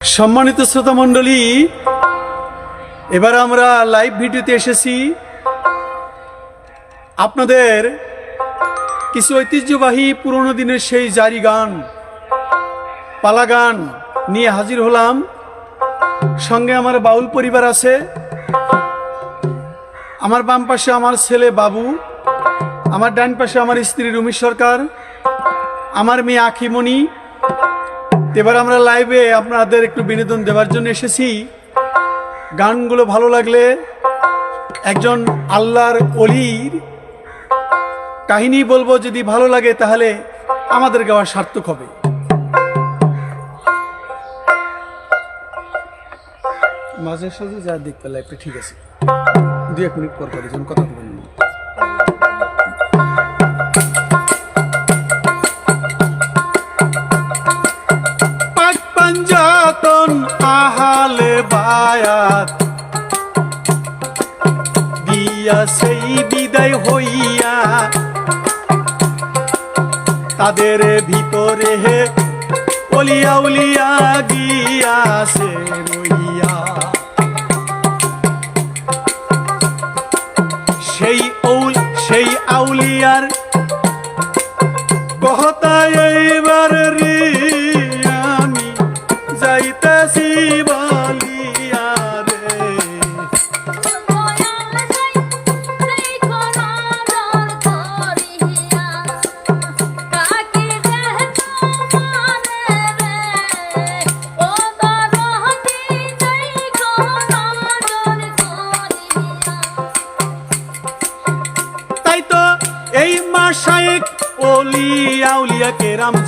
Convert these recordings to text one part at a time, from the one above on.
সম্মানিত শ্রোতা মণ্ডলী, এবার আমরা লাইভ ভিডিওতে এসেছি। আপনাদের কিছু ঐতিহ্যবাহী পুরনো দিনের সেই জারি গান, পালা গান নিয়ে হাজির হলাম। সঙ্গে আমার বাউল পরিবার আছে। আমার বাম পাশে আমার ছেলে বাবু, আমার ডান পাশে আমার স্ত্রী রুমি সরকার, আমার মেয়ে আখিমণি এবার আমরা লাইভে আপনাদের একটু বিনোদন দেওয়ার জন্য এসেছি। গানগুলো ভালো লাগলে একজন আল্লাহর অলির কাহিনী বলব, যদি ভালো লাগে তাহলে আমাদের গাওয়া সার্থক হবে। মাঝে সাঝে যা দেখতে লাইভটা ঠিক আছে। দু এক মিনিট পর পরে কথা দিয়া সেই বিদায় হইয়া তাদের ভিতরে হে অলিয়া উলিয়া গিয়াছে।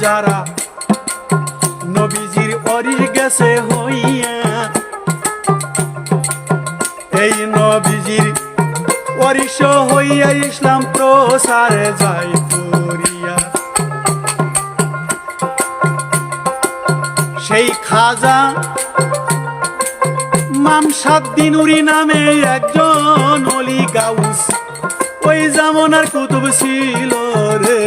যারা নবীজির অরি গেছে হইয়া, এই নবীজির অরিস হইয়া ইসলাম প্রসারে যাই করিয়া। সেই খাজা মামসাদ দিনুরি নামে একজন অলি গাউস, ওই জামনার কুতুব ছিল রে।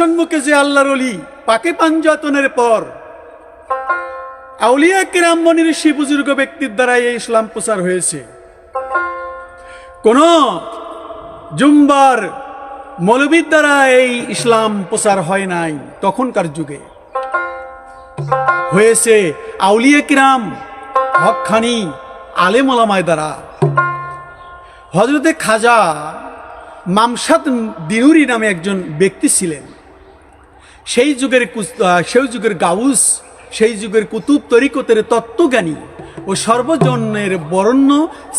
সম্মুখে যে আল্লাহর অলি পাকে পাঞ্জাতনের পর। আউলিয়া কিরাম মনির ঋষি বুজুর্গ ব্যক্তির দ্বারা এই ইসলাম প্রচার হয়েছে। কোন জুম্বার মৌলবীর দ্বারা এই ইসলাম প্রচার হয় নাই তখনকার যুগে। হয়েছে আউলিয়া কিরাম হকখানি আলেমলামায় দ্বারা। হজরতে খাজা মামসাদ দিনুরি নামে একজন ব্যক্তি ছিলেন। সেই যুগের সেই যুগের গাউস, সেই যুগের কুতুব তরিকতের তত্ত্বজ্ঞানী ও সর্বজনের বরণ্য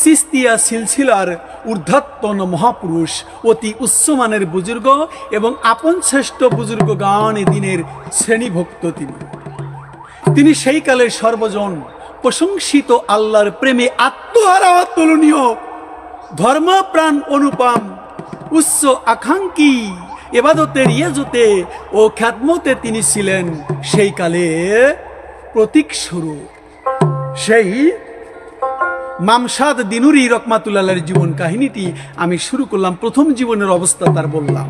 সিস্তিয়া সিলসিলার ঊর্ধ্বতন মহাপুরুষ, অতি উচ্চমানের বুজুর্গ এবং আপন শ্রেষ্ঠ বুজুর্গ গান দিনের শ্রেণীভক্ত তিনি। তিনি সেই কালের সর্বজন প্রশংসিত আল্লাহর প্রেমে আত্মহারা অতুলনীয় ধর্মপ্রাণ অনুপম, উচ্চ আকাঙ্ক্ষী। এবাদতের ইয়েজতে ও খ্যাতমতে তিনি ছিলেন সেই কালে প্রতীক স্বরূপ। সেই মামসাদ দিনুরি রকমাতুল্লাহের জীবন কাহিনীটি আমি শুরু করলাম, প্রথম জীবনের অবস্থা তার বললাম।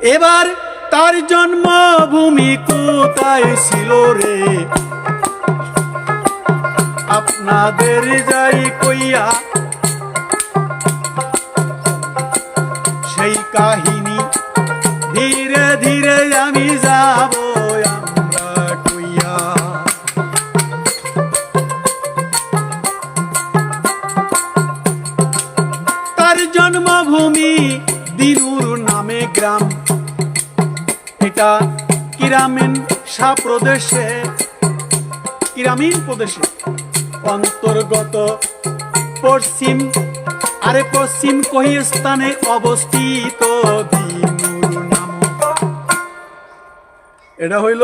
এবার তার জন্মভূমি কোথায় ছিল রে? আপনাদের যাই কইয়া কাহিনী। ধীরে ধীরে আমি যাব তার জন্মভূমি দিনুর নামে গ্রাম। এটা কিরামিন শাহ প্রদেশে। কিরামিন প্রদেশে অন্তর্গত পশ্চিম আরে পশ্চিম কহিস্তানে অবস্থিত এটা হইল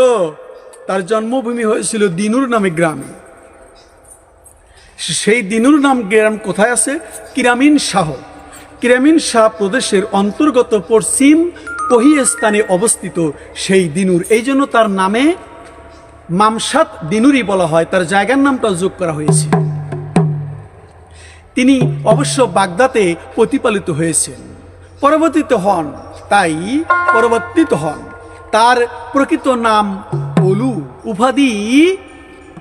তার জন্মভূমি হয়েছিল দিনুর নামে গ্রামে। সেই দিনুর নাম গ্রাম কোথায় আছে? কিরামিন শাহ। কিরামিন শাহ প্রদেশের অন্তর্গত পশ্চিম ওহি স্থানে অবস্থিত সেই দিনুর। এই জন্য তার নামে মামসাদ দিনুরি বলা হয়। তার জায়গার নামটা যোগ করা হয়েছে। তিনি অবশ্য বাগদাতে প্রতিপালিত হয়েছেন। পরবর্তীতে হন, তাই পরবর্তীত হন। তার প্রকৃত নাম অলু উপাধি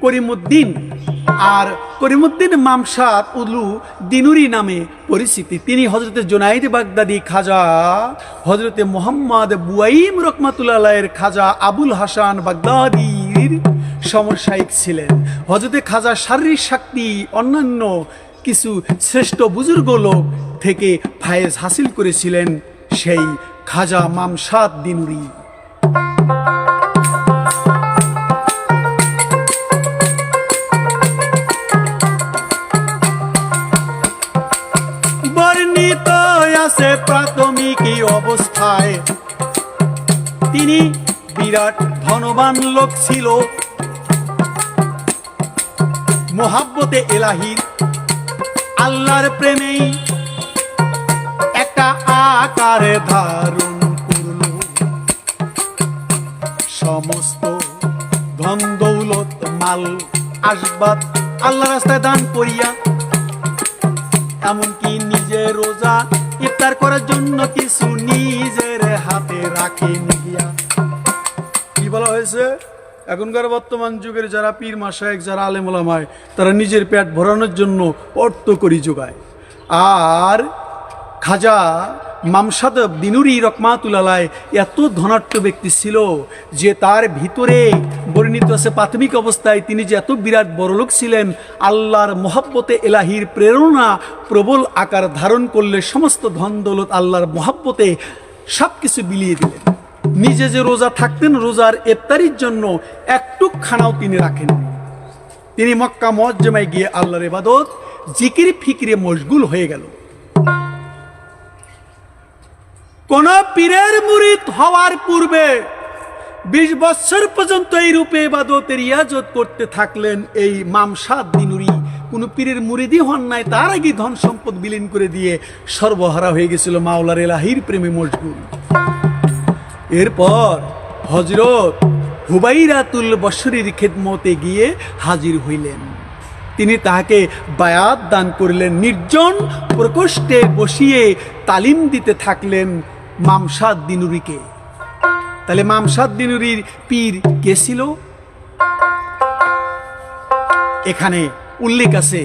করিমুদ্দিন আর করিমুদ্দিন মামসাদ উলু দিনুরি নামে পরিচিতি। তিনি হজরতে জোনাইদ বাগদাদি খাজা হজরতে মোহাম্মদ বুয়াইম রকমাতুল্লাহের খাজা আবুল হাসান বাগদাদির সমসায়িক ছিলেন। হজরতে খাজা শারীরিক শক্তি অন্যান্য কিছু শ্রেষ্ঠ বুজুর্গ লোক থেকে ফায়েজ হাসিল করেছিলেন সেই খাজা মামসাদ দিনুরি। বর্ণিত আছে প্রাথমিক অবস্থায়। তিনি বিরাট ধনবান লোক ছিল। মোহাব্বতে এলাহির আল্লাহর প্রেমেই একটা আকারে ধারণ করল। সমস্ত ধন দৌলত মাল আসবাব আল্লাহ রাস্তায় দান করিয়া, এমনকি নিজে রোজা ইফতার করার জন্য কিছু নিজের হাতে রাখে গিয়া কি বলা হয়েছে? এখনকার বর্তমান যুগের যারা পীর মাসায়েক যারা আলেমুলামায় তারা নিজের পেট ভরানোর জন্য অর্থ করি যোগায়। আর খাজা মামসাদ দিনুরি রকমাতুলালায় এত ধনাঢ্য ব্যক্তি ছিল যে তার ভিতরে বর্ণিত আছে প্রাথমিক অবস্থায় তিনি যে এত বিরাট বড়লোক ছিলেন, আল্লাহর মহাব্বতে এলাহির প্রেরণা প্রবল আকার ধারণ করলে সমস্ত ধন দৌলত আল্লাহর মহাব্বতে সব কিছু বিলিয়ে দিলেন। নিজে যে রোজা থাকতেন, রোজার ইফতারির জন্য একটু খানাও তিনি রাখেন তিনি মক্কা মজ্জমায় গিয়ে আল্লাহর ইবাদত, জিকির, ফিকিরে মশগুল হয়ে গেল। কোন পীরের মুরিদ হওয়ার পূর্বে বিশ বছর পর্যন্ত এই রূপে ইবাদতের ইয়াজত করতে থাকলেন এই মামসাদ দিনুরি। কোন পীরের মুরিদি হন নাই, তার আগে ধন সম্পদ বিলীন করে দিয়ে সর্বহারা হয়ে গেছিল মাওলার এলাহির প্রেমে মশগুল। এরপর হজরত হুবাইরাতুল বসরির খেদমতে গিয়ে হাজির হইলেন। তিনি তাহাকে বায়াত দান করলেন, নির্জন প্রকোষ্ঠে বসিয়ে তালিম দিতে থাকলেন মামসাদ দিনুরিকে তাহলে মামসাদ দিনুরির পীর কে ছিল? এখানে উল্লেখ আছে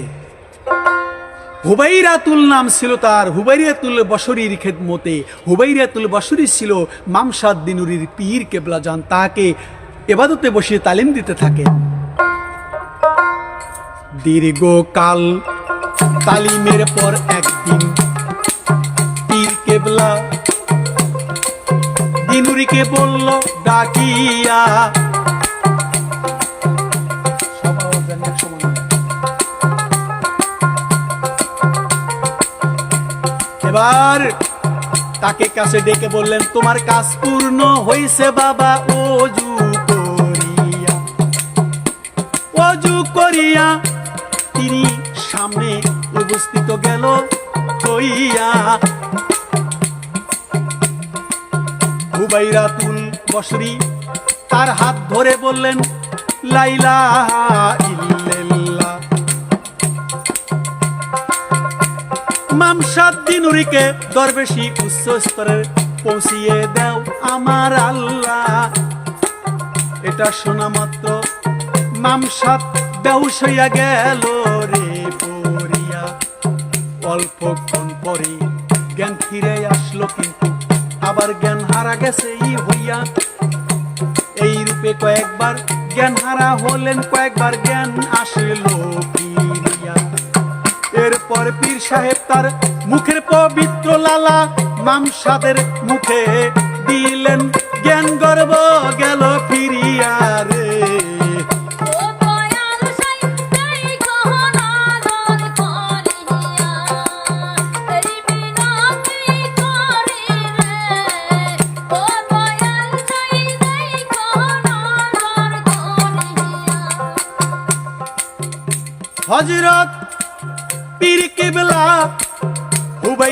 হুবাইরাতুল নাম ছিল তার, হুবাইরাতুল বসরির খেদমতে। হুবাইরাতুল বসরি ছিল মামসাদ দিনুরির পীর কেবলা যান তাকে এবাদতে বসে তালিম দিতে থাকে। দীর্ঘকাল তালিমের পর একদিন পীর কেবলা দিনুরিকে বলল, ডাকিয়া এবার তাকে কাছে ডেকে বললেন, তোমার কাজ পূর্ণ হয়েছে বাবা, অজু করিয়া। অজু করিয়া তিনি সামনে উপস্থিত গেল হইয়া। হুবাইরাতুল বসরি তার হাত ধরে বললেন লাইলা ইল্লাল্লাহ। মামসাদ দিনুরিকে দরবেশি উচ্চ স্তরে পৌঁছিয়ে দাও আমার আল্লাহ। এটা শোনা মাত্র। মামসাদ বেহুশ হইয়া গেল রে পড়িয়া। অল্পক্ষণ পরে জ্ঞান ফিরে আসলো কিন্তু আবার জ্ঞান হারা গেছে ই হইয়া। এই রূপে কয়েকবার জ্ঞান হারা হলেন, কয়েকবার জ্ঞান আসলো এরপর পীর সাহেব তার মুখের পবিত্র লালা মামসাদের মুখে দিলেন। জ্ঞান গর্ব গেল ফিরিয়া।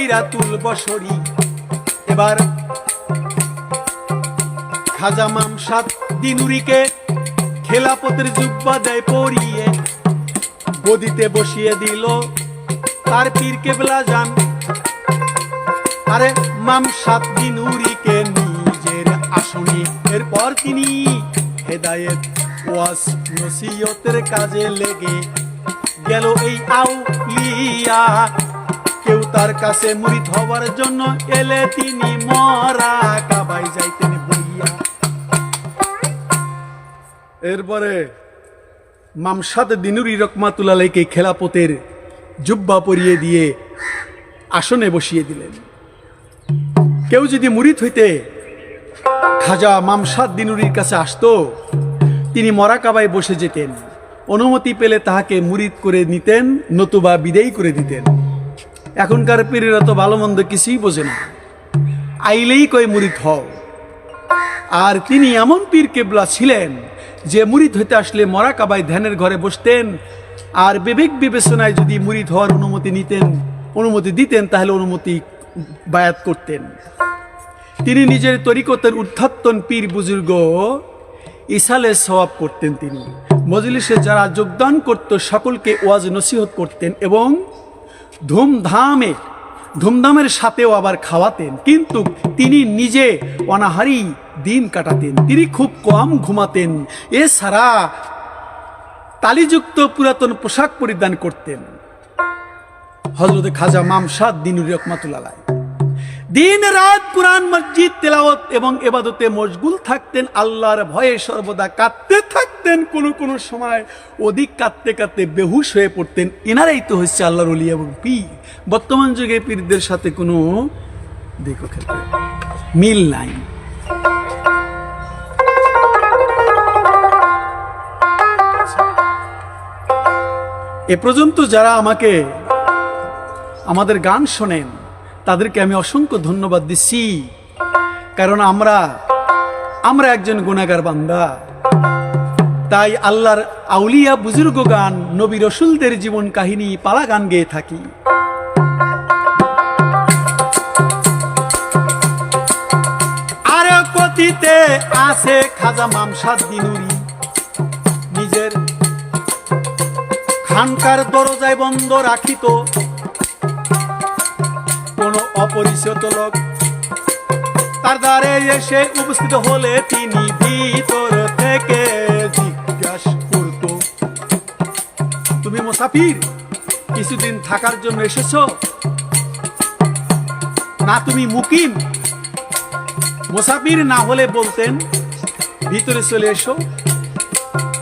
হুবাইরাতুল বসরি এবার খাজা মামসাদ দিনুরিকে খেলাপথের জুব্বা দেয় পরিয়ে, গদিতে বসিয়ে দিল তার পীর কেবলা যান আরে মামসাদ দিনুরিকে নিজের আসনে, এরপর তিনি হেদায়েত ওয়াস নসিহতের কাজে লেগে গেল এই আউলিয়া। কেউ তার কাছে মুরিদ হওয়ার জন্য এলে তিনি মরা কাবাই যাইতেন বইয়া এরপরে মামসাদ দিনুরি রকমাতুলালাইকে খেলাপতের জুব্বা পরিয়ে দিয়ে আসনে বসিয়ে দিলেন। কেউ যদি মুরিদ হইতে খাজা মামসাদ দিনুরির কাছে আসতো, তিনি মরাকাবায় বসে যেতেন। অনুমতি পেলে তাহাকে মুরিদ করে নিতেন, নতুবা বিদেয় করে দিতেন। এখনকার পীরেরা তো ভালো মন্দ কিছুই বোঝে না। আইলেই কয় মুরিদ হও। আর তিনি এমন পীর কেবলা ছিলেন যে মুরিদ হইতে আসলে মরা কাবায় ধ্যানের ঘরে বসতেন আর বিবেক বিবেচনায় যদি মুরিদ হওয়ার অনুমতি নিতেন, অনুমতি দিতেন, তাহলে অনুমতি বায়াত করতেন। তিনি নিজের তরিকতের উত্থাত্তন পীর বুজুর্গ ইসালে সওয়াব করতেন তিনি। মজলিসে যারা যোগদান করত, সকলকে ওয়াজ নসিহত করতেন এবং ধুমধামে, ধুমধামের সাথেও আবার খাওয়াতেন। কিন্তু তিনি নিজে অনাহারি দিন কাটাতেন। তিনি খুব কম ঘুমাতেন। এছাড়া তালিযুক্ত পুরাতন পোশাক পরিধান করতেন। হজরত খাজা মামসাদ দিনুর রহমাতুল্লাহ দিন রাত কোরআন মসজিদ তেলাওয়াত এবং এবাদতে মশগুল থাকতেন, আল্লাহর ভয়ে সর্বদা কাঁদতে থাকতেন, কোনো কোনো সময় অধিক কাঁদতে কাঁদতে বেহুশ হয়ে পড়তেন। এনারাই তো হচ্ছে আল্লাহর অলি এবং পীর। বর্তমান যুগে পীরদের সাথে কোনো দেখো ক্ষেত্রে মিল নাই। এ পর্যন্ত যারা আমাকে, আমাদের গান শোনেন তাদেরকে আমি অসংখ্য ধন্যবাদ দিচ্ছি। কারণ আমরা আমরা একজন গুণাগার বান্দা। তাই আল্লাহর আউলিয়া বুজুর্গ গান নবী রসুলদের জীবন কাহিনী পালা গান গেয়ে থাকি। আর আছে খাজা মামসাদ দিনুরি নিজের খানকার দরজায় বন্ধ রাখিত কোন অপরিচিত লোক। তার দ্বারে এসে উপস্থিত হলে তিনি ভিতর থেকে জিজ্ঞাসা করত, তুমি মুসাফির? কিছুদিন থাকার জন্য এসেছ? না, তুমি মুকিম। মুসাফির না হলে বলতেন, ভিতরে চলে এসো।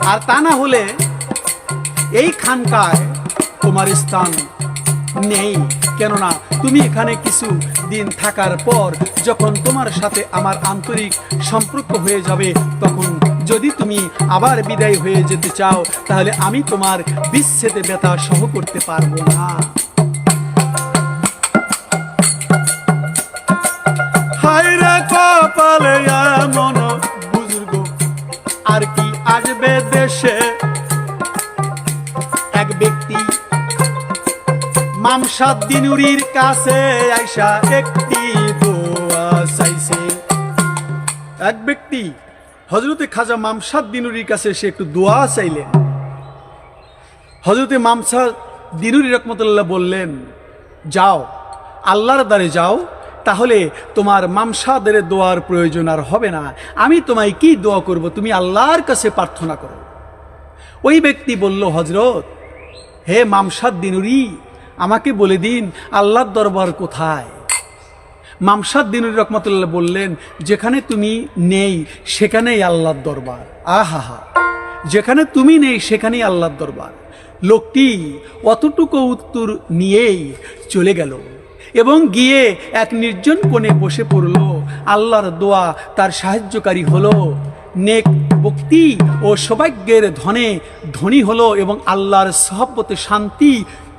আর তা না হলে এই খানকায় তোমার স্থান নেই। কেননা তুমি এখানে কিছু দিন থাকার পর যখন তোমার সাথে আমার আন্তরিক সম্পর্ক হয়ে যাবে, তখন যদি তুমি আবার বিদায় হয়ে যেতে চাও, তাহলে আমি তোমার বিচ্ছেদে ব্যথা সহ করতে পারব না। হায় রে কপালে মামসাদ দিনুরির কাছে আইসা একটি দোয়া চাইছে। এক ব্যক্তি হজরতে খাজা মামসাদ দিনুরির কাছে সে একটু দোয়া চাইলেন। হজরতে মামসাদ দিনুরি রহমতুল্লাহ বললেন, যাও, আল্লাহর দ্বারে যাও, তাহলে তোমার মামসাদের দোয়ার প্রয়োজন আর হবে না। আমি তোমায় কি দোয়া করব? তুমি আল্লাহর কাছে প্রার্থনা করো। ওই ব্যক্তি বলল হজরত হে মামসাদ দিনুরি আমাকে বলে দিন, আল্লাহর দরবার কোথায়? মামসাদ দিনুরি রহমতুল্লাহ বললেন, যেখানে তুমি নেই, সেখানেই আল্লাহর দরবার। আহা হা যেখানে তুমি নেই, সেখানেই আল্লাহর দরবার। লোকটি অতটুকু উত্তর নিয়েই চলে গেল এবং গিয়ে এক নির্জন কোণে বসে পড়ল। আল্লাহর দোয়া তার সাহায্যকারী হলো, নেক ভক্তি ও সৌভাগ্যের ধনে ধনী হলো এবং আল্লাহর সহব্বতে শান্তি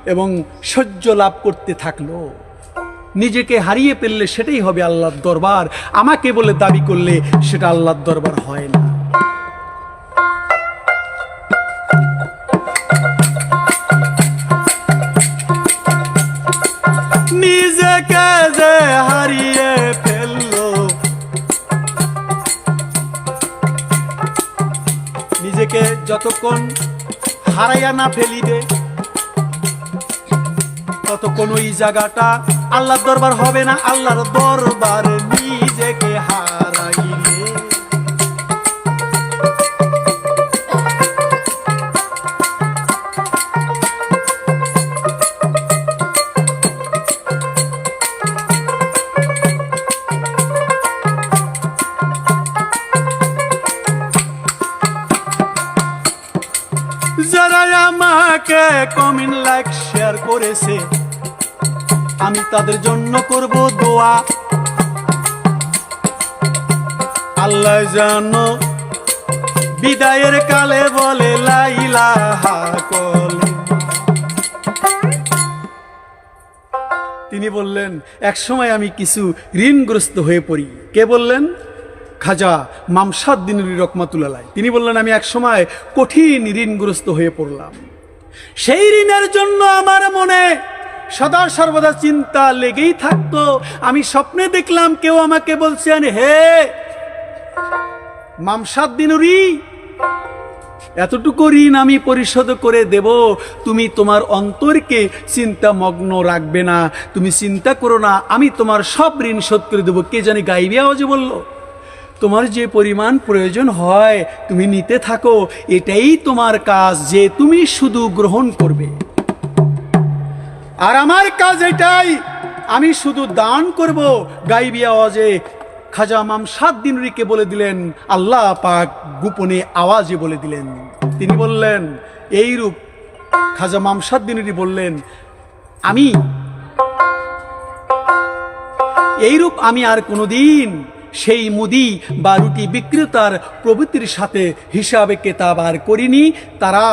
এবং সহ্য লাভ করতে থাকল। নিজেকে হারিয়ে ফেললে সেটাই হবে আল্লাহর দরবার। আমাকে বলে দাবি করলে সেটা আল্লাহর দরবার হয় না। নিজেকে হারিয়ে ফেলল, নিজেকে যতক্ষণ হারাইয়া না ফেলিবে ততক্ষণ ওই জায়গাটা আল্লাহর দরবার হবে না আল্লাহর দরবার নিজেকে হারাইলে আমি তাদের জন্য করব দোয়া। আল্লাহ জানো বিদায়ের কালে বলে তিনি বললেন, এক সময় আমি কিছু ঋণগ্রস্ত হয়ে পড়ি। কে বললেন? খাজা মামসাদ দিনুরি রকমাতুল্লাহ তিনি বললেন, আমি এক সময় কঠিন ঋণগ্রস্ত হয়ে পড়লাম। সেই ঋণের জন্য আমার মনে সদা সর্বদা চিন্তা লেগেই থাকতো। আমি স্বপ্নে দেখলাম কেউ আমাকে বলছেন হে, মামসাদ দিনুরি এতটুকু ঋণ আমি পরিশোধ করে দেব। তুমি তোমার অন্তরকে চিন্তা মগ্ন রাখবে না। তুমি চিন্তা করো না, আমি তোমার সব ঋণ শোধ করে দেবো। কে জানি গাইবে আওয়াজে বলল। তোমার যে পরিমাণ প্রয়োজন হয়, তুমি নিতে থাকো। এটাই তোমার কাজ যে তুমি শুধু গ্রহণ করবে। আর আমার কাজ এটাই। আমি শুধু দান করব। গাইবি আওয়াজে খাজা মাম সাত দিন রিকে বলে দিলেন, আল্লাহ পাক গোপনে আওয়াজে বলে দিলেন। তিনি বললেন, এই রূপ খাজা মাম সাত দিনেরই বললেন, আমি এইরূপ আমি আর কোনোদিন সেই মুদি বা রুটি বিক্রেতার প্রভৃতির সাথে হিসাবে কেতাব আর করিনি। তারা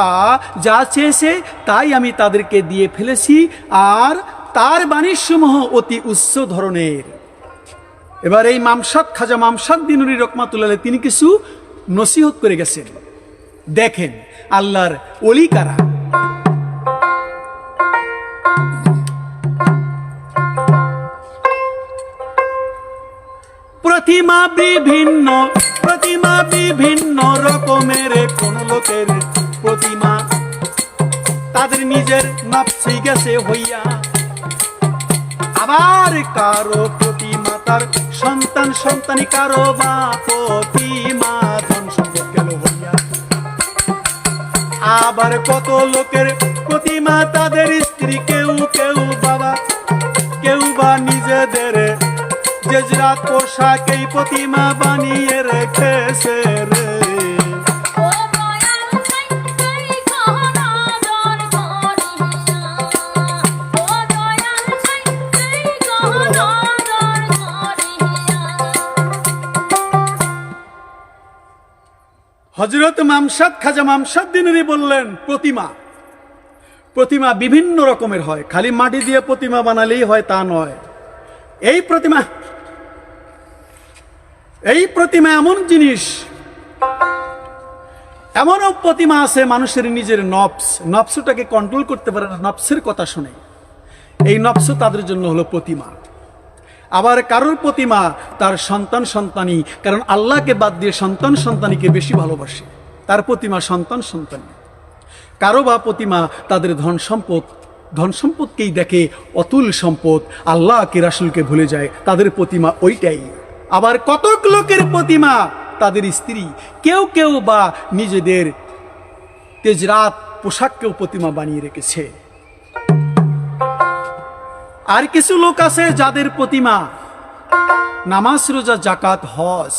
যা চেয়েছে তাই আমি তাদেরকে দিয়ে ফেলেছি আর তার বাণীসমূহ অতি উচ্চ ধরনের। এবার এই মামসাদ খাজা মামসাদ দিনুরি রকমাতুল্লাহ তিনি কিছু নসিহত করে গেছেন। দেখেন, আল্লাহর অলি কারা? প্রতিমা বিভিন্ন প্রতিমা বিভিন্ন রকমের কোন লোকের প্রতিমা। তাদের নিজের নফসি গেছে হইয়া। আবার কারও প্রতিমা, তার সন্তান, সন্তানি কারও বা প্রতিমা, ধন সম্পদ গেল হইয়া। আবার কত লোকের প্রতিমা, তাদের স্ত্রী কেউ কেউ বাবা, কেউ বা নিজেদের জেজরাত পোশাক এই প্রতিমা বানিয়ে রেখেছে রে। হজরত মামসাদ খাজা মামসাদ দিনেরই বললেন প্রতিমা। প্রতিমা বিভিন্ন রকমের হয়। খালি মাটি দিয়ে প্রতিমা বানালেই হয় তা নয়। এই প্রতিমা এই প্রতিমা এমন জিনিস, এমনও প্রতিমা আছে মানুষের নিজের নফস। নফসটাকে কন্ট্রোল করতে পারে না, নফসের কথা শুনে। এই নফস তাদের জন্য হলো প্রতিমা। আবার কারোর প্রতিমা তার সন্তান সন্তানী, কারণ আল্লাহকে বাদ দিয়ে সন্তান সন্তানীকে বেশি ভালোবাসে। তার প্রতিমা সন্তান সন্তানী। কারও বা প্রতিমা তাদের ধন সম্পদ, ধন সম্পদকেই দেখে অতুল সম্পদ, আল্লাহকে রাসুলকে ভুলে যায়, তাদের প্রতিমা ওইটাই। আবার কতক লোকের প্রতিমা তাদের স্ত্রী, কেউ কেউ বা নিজেদের তেজরাত পোশাককেও প্রতিমা বানিয়ে রেখেছে। আর কিছু লোক আছে যাদের প্রতিমা নামাজ রোজা জাকাত হজ,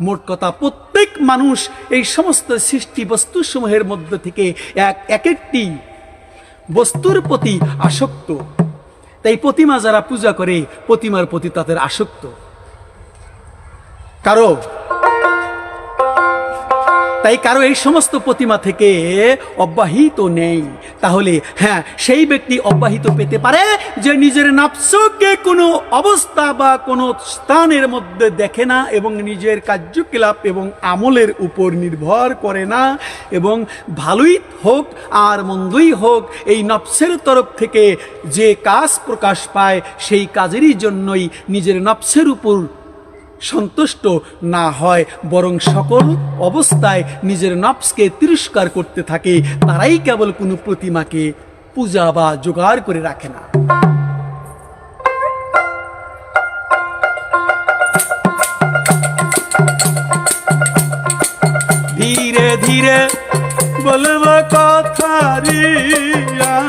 মোট কথা প্রত্যেক মানুষ এই সমস্ত সৃষ্টি বস্তুসমূহের মধ্যে থেকে এক এক একটি বস্তুর প্রতি আসক্ত। তাই প্রতিমা যারা পূজা করে, প্রতিমার প্রতি তাদের আসক্ত। কারও? তাই কারও এই সমস্ত প্রতিমা থেকে অব্যাহিত নেই। তাহলে হ্যাঁ সেই ব্যক্তি অব্যাহিত পেতে পারে যে নিজের নাফসকে কোনো অবস্থা বা কোনো স্থানের মধ্যে দেখে না এবং নিজের কার্যকলাপ এবং আমলের উপর নির্ভর করে না এবং ভালোই হোক আর মন্দই হোক, এই নফসের তরফ থেকে যে কাজ প্রকাশ পায়, সেই কাজেরই জন্যই নিজের নফসের উপর সন্তুষ্ট না হয়, বরং সকল অবস্থায় নিজের নফসকে তিরস্কার করতে থাকে, তারাই কেবল কোনো প্রতিমাকে পূজা বা জোগাড় করে রাখে না। ধীরে ধীরে বলব কথা রে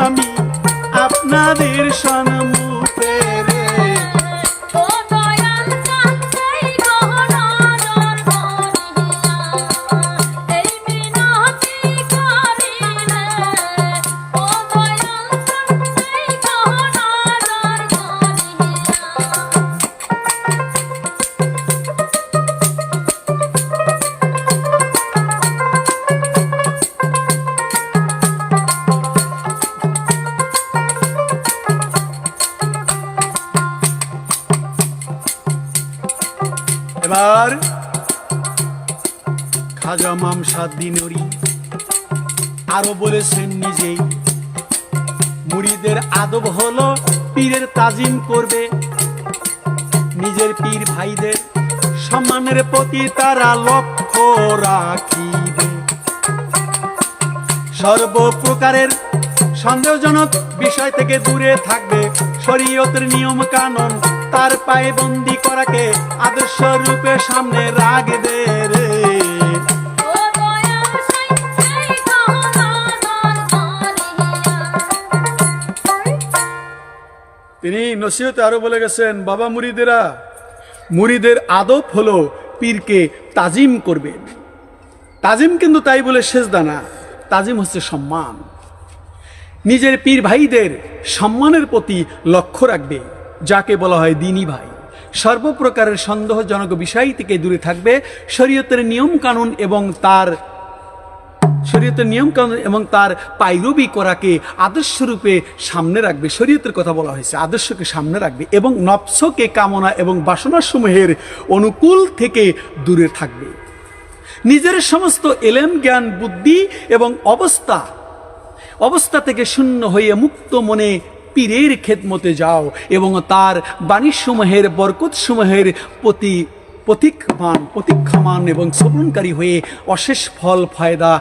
আমি, আপনাদের সম্মুখে এবার খাজা মামসা দিনরি আরও বলেছেন নিজেই মুড়িদের আদব হলো পীরের তাজিম করবে। নিজের পীর ভাইদের সম্মানের প্রতি তারা লক্ষ্য রাখিবে। সর্বপ্রকারের সন্দেহজনক বিষয় থেকে দূরে থাকবে শরীয়তের নিয়ম কানুন তার পায়ে বন্দি করাকে আদর্শ রূপে সামনে রাখবে রে। ও দয়াল চাই গহনা দর করিয়া তিনি নসিহতে আরও বলে গেছেন বাবা মুরিদেরা মুরিদের আদব হলো পীরকে তাজিম করবেন তাজিম কিন্তু তাই বলে সেজদা না তাজিম হচ্ছে সম্মান। নিজের পীর ভাইদের সম্মানের প্রতি লক্ষ্য রাখবে। যাকে বলা হয় দিনী ভাই। সর্বপ্রকারের সন্দেহজনক বিষয় থেকে দূরে থাকবে শরীয়তের নিয়ম কানুন এবং তার শরীয়তের নিয়ম কানুন এবং তার পাইরবি করাকে আদর্শরূপে সামনে রাখবে। শরীয়তের কথা বলা হয়েছে, আদর্শকে সামনে রাখবে এবং নফসকে কামনা এবং বাসনাসমূহের অনুকূল থেকে দূরে থাকবে। নিজের সমস্ত এলেম, জ্ঞান, বুদ্ধি এবং অবস্থা অবস্থা থেকে শূন্য হয়ে মুক্ত মনে পীরের খেদমতে যাও এবং তার বাণীসমূহের, বরকতসমূহের প্রতি প্রতীক্ষমান, প্রতীক্ষামান এবং শ্রবণকারী হয়ে অশেষ ফল, ফায়দা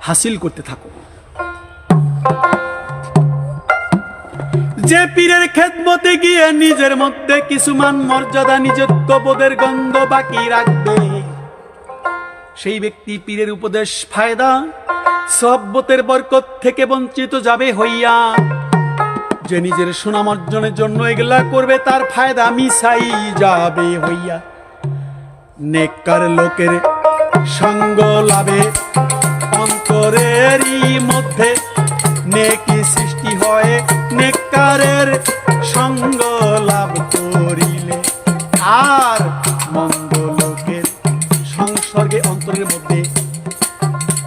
হাসিল করতে থাকো। যে পীরের খেদমতে গিয়ে নিজের মধ্যে কিছু মান মর্যাদা নিজের বোধের গন্ধ বাকি রাখবে। সেই ব্যক্তি পীরের উপদেশ, ফায়দা সব্বতের বরকত থেকে বঞ্চিত যাবে হইয়া যে নিজের সুনাম অর্জনের জন্য এগুলা করবে, তার ফায়দা মিশাই যাবে হইয়া। নেককার লোকের সঙ্গ লাভে অন্তরেরই মধ্যে নেকি সৃষ্টি হয়। নেককারের সঙ্গ লাভ করিলে আর মন্দ লোকের সংসর্গে অন্তরের মধ্যে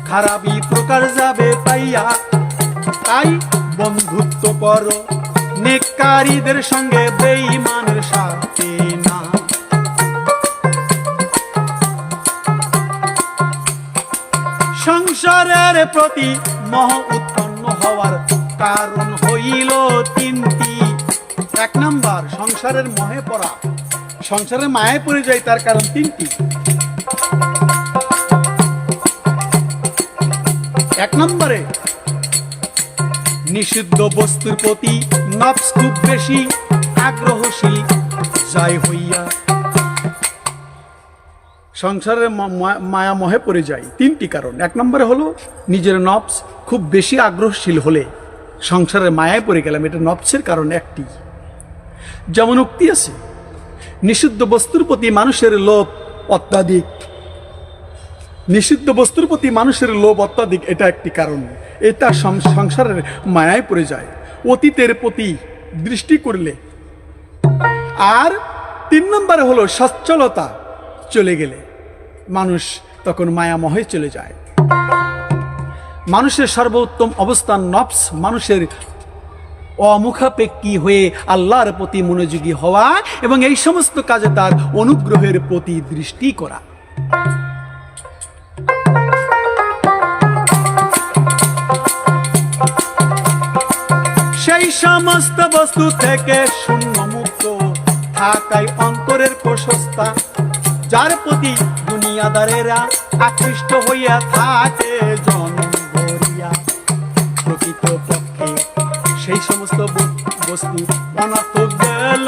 খারাপই প্রকার যাবে পাইয়া। তাই বন্ধুত্ব কর নেককারীদের সঙ্গে বেঈমানের সাথে না। সংসারের প্রতি মহ উৎপন্ন হওয়ার কারণ হইল তিনটি। এক নাম্বার, সংসারের মহে পড়া। সংসারের মায়ে পড়ে যায় তার কারণ তিনটি। এক নম্বরে নিষিদ্ধ বস্তুর প্রতি নফস খুব বেশি আগ্রহশীল। যায় হইয়া সংসারের মায়া মহে পড়ে যায়। তিনটি কারণ। এক নম্বরে হলো, নিজের নফস খুব বেশি আগ্রহশীল হলে সংসারের মায়ায় পড়ে গেলাম। এটা নফসের কারণ একটি। যেমন উক্তি আছে, নিষিদ্ধ বস্তুর প্রতি মানুষের লোভ অত্যাধিক। নিষিদ্ধ বস্তুর প্রতি মানুষের লোভ অত্যাধিক, এটা একটি কারণ। এটা সংসারের মায়ায় পড়ে যায়। অতীতের প্রতি দৃষ্টি করলে আর তিন নম্বরে হলো সচ্ছলতা চলে গেলে। মানুষ তখন মায়ামহে চলে যায়। মানুষের সর্বোত্তম অবস্থান নফস, মানুষের অমুখাপেক্ষী হয়ে আল্লাহর প্রতি মনোযোগী হওয়া এবং এই সমস্ত কাজে তার অনুগ্রহের প্রতি দৃষ্টি করা। সেই সমস্ত বস্তু থেকে শূন্য মুক্ত থাকাই অন্তরের প্রশস্তা, যার প্রতি দুনিয়াদারেরা আকৃষ্ট হইয়া থাকে জন্ম ভরিয়া। প্রকৃত পক্ষে সেই সমস্ত বস্তু অনর্থ গেল